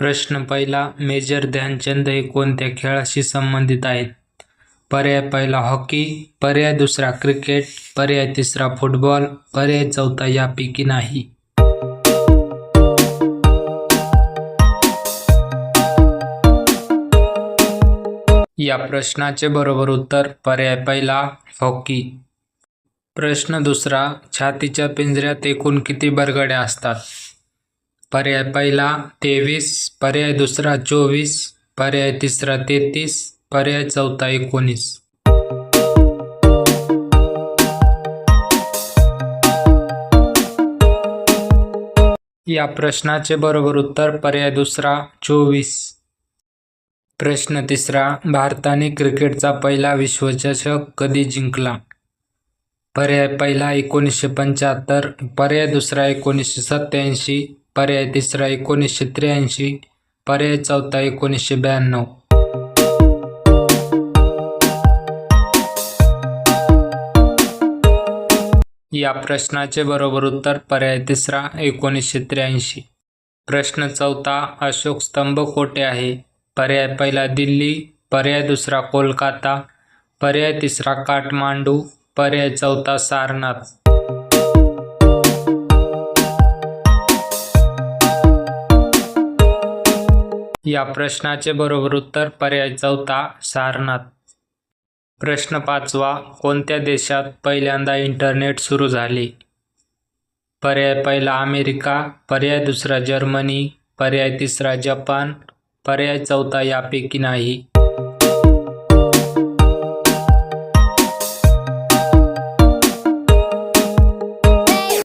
प्रश्न पहिला मेजर ध्यानचंद हे कोणत्या खेळाशी संबंधित आहेत? पर्याय पहिला हॉकी. पर्याय दुसरा क्रिकेट. पर्याय तिसरा फुटबॉल. पर्याय चौथा यापैकी नाही. या प्रश्नाचे बरोबर उत्तर पर्याय पहिला हॉकी. प्रश्न दुसरा छातीच्या पिंजऱ्यात एकूण किती बरगड्या असतात? पर्याय पहिला तेवीस पर्याय दुसरा चोवीस पर्याय तिसरा तेहतीस पर्याय चौथा एकोणीस. या प्रश्नाचे बरोबर उत्तर पर्याय दुसरा चोवीस. प्रश्न तिसरा भारताने क्रिकेटचा पहिला विश्वचषक कधी जिंकला? पर्याय पहिला एकोणीसशे पंच्याहत्तर पर्याय दुसरा एकोणीसशे सत्याऐंशी पर्याय तिसरा एकोणीसशे त्र्याऐंशी पर्याय चौथा एकोणीसशे ब्याण्णव. या प्रश्नाचे बरोबर उत्तर पर्याय तिसरा एकोणीसशे त्र्याऐंशी. प्रश्न चौथा अशोक स्तंभ कोठे आहे? पर्याय पहिला दिल्ली पर्याय दुसरा कोलकाता पर्याय तिसरा काठमांडू पर्याय चौथा सारनाथ. या प्रश्नाचे बरोबर उत्तर पर्याय चौथा सारनाथ. प्रश्न पाचवा कोणत्या देशात पहिल्यांदा इंटरनेट सुरू झाले? पर्याय पहिला अमेरिका पर्याय दुसरा जर्मनी पर्याय तिसरा जपान पर्याय चौथा यापैकी नाही.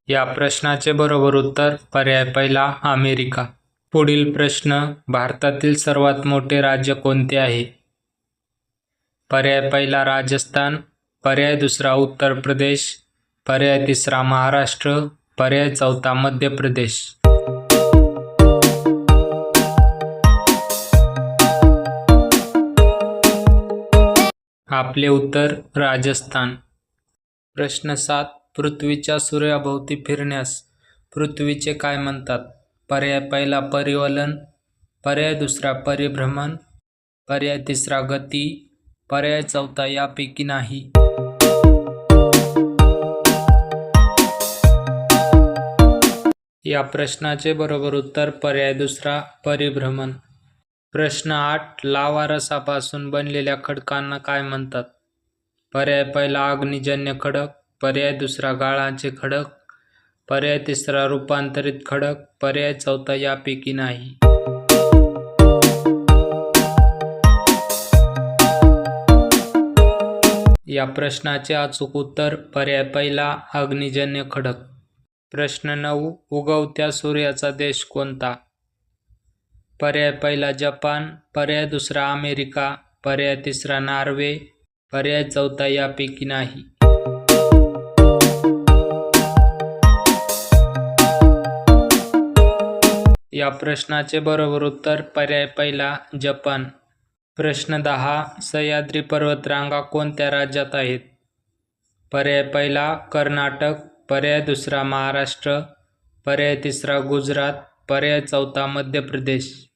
या प्रश्नाचे बरोबर उत्तर पर्याय पहिला अमेरिका. पुढील प्रश्न भारतातील सर्वात मोठे राज्य कोणते आहे? पर्याय पहिला राजस्थान पर्याय दुसरा उत्तर प्रदेश पर्याय तिसरा महाराष्ट्र पर्याय चौथा मध्य प्रदेश. आपले उत्तर राजस्थान. प्रश्न सात पृथ्वीच्या सूर्याभोवती फिरण्यास पृथ्वीचे काय म्हणतात? पर्याय पहिला परिवलन पर्याय दुसरा परिभ्रमण पर्याय तिसरा गती पर्याय चौथा यापैकी नाही. या प्रश्नाचे बरोबर उत्तर पर्याय दुसरा परिभ्रमण. प्रश्न आठ लावा रसापासून बनलेल्या खडकांना काय म्हणतात? पर्याय पहिला अग्निजन्य खडक पर्याय दुसरा गाळाचे खडक पर्याय तिसरा रूपांतरित खडक पर्याय चौथा यापैकी नाही. या प्रश्नाचे अचूक उत्तर पर्याय पहिला अग्निजन्य खडक. प्रश्न नऊ उगवत्या सूर्याचा देश कोणता? पर्याय पहिला जपान पर्याय दुसरा अमेरिका पर्याय तिसरा नॉर्वे पर्याय चौथा यापैकी नाही. या प्रश्नाचे बरोबर उत्तर पर्याय पहिला जपान. प्रश्न दहा सह्याद्री पर्वतरांगा कोणत्या राज्यात आहेत? पर्याय पहिला कर्नाटक. पर्याय दुसरा महाराष्ट्र. पर्याय तिसरा गुजरात. पर्याय चौथा मध्य प्रदेश.